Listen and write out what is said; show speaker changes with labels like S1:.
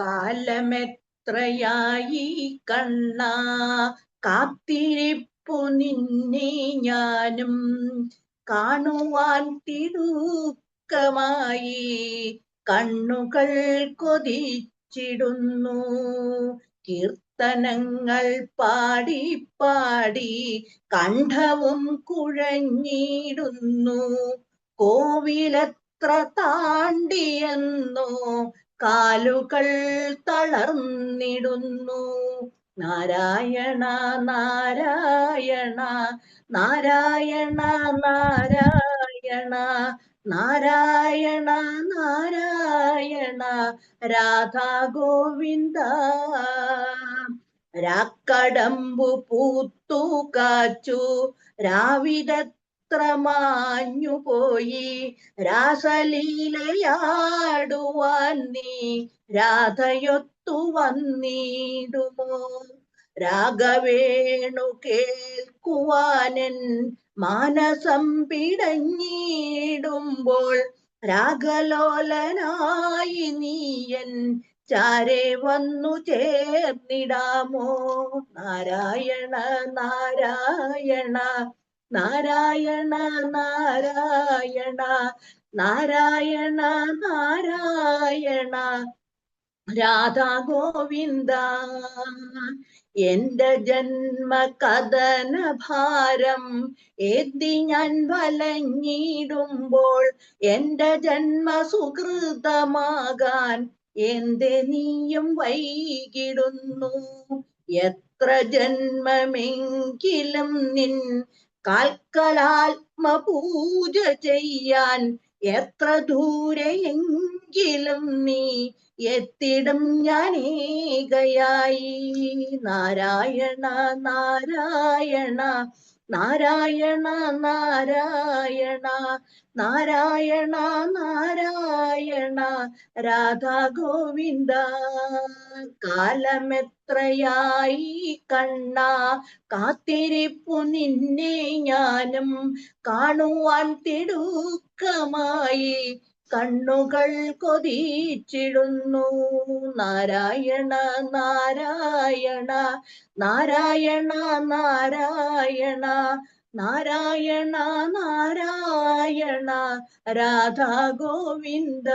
S1: കാലമെത്രയായി കണ്ണ? കാത്തിരിപ്പു നിന്നെ ഞാനും. കാണുവാൻ തിടുക്കമായി കണ്ണുകൾ കൊതിച്ചിടുന്നു. കീർത്തനങ്ങൾ പാടി പാടി കണ്ഠവും കുഴഞ്ഞിടുന്നു. കോവിലത്ര താണ്ടിയെന്നോ കാലുകൾ തളർന്നിടുന്നു. നാരായണ നാരായണ നാരായണ നാരായണ നാരായണ നാരായണ രാധാ ഗോവിന്ദ. രാക്കടമ്പു പൂത്തു കാച്ചു രാവിതത്ര മാഞ്ഞു പോയി. രാസലീലയാടുവാൻ നീ രാധയൊത്തു വന്നിടുമോ? രാഗവേണു കേൾക്കുവാനൻ മാനസം പിടഞ്ഞിടുമ്പോൾ രാഗലോലനായി നീയൻ ചാരെ വന്നു ചേർന്നിടാമോ? നാരായണ നാരായണ നാരായണ നാരായണ നാരായണ നാരായണ. രാധാ ഗോവിന്ദ എന്റെ ജന്മ കഥന ഭാരം എത്തി ഞാൻ വലഞ്ഞിടുമ്പോൾ എന്റെ ജന്മ സുഹൃതമാകാൻ എന്റെ നീയും വൈകിടുന്നു? എത്ര ജന്മമെങ്കിലും നിൻ കാൽക്കലാത്മ പൂജ ചെയ്യാൻ എത്ര ദൂരെയെങ്കിലും നീ എത്തിടും ഞാനേകയായി നാരായണ നാരായണ നാരായണ നാരായണ നാരായണ നാരായണ രാധാ ഗോവിന്ദ. കാലമെത്രയായി കണ്ണ കാത്തിരിപ്പു നിന്നെ ഞാനും. കാണുവാൻ തിടുക്കമായി. കണ്ണുകൾ കൊതിച്ചിടുന്നു. നാരായണ നാരായണ നാരായണ നാരായണ നാരായണ നാരായണ രാധാ ഗോവിന്ദ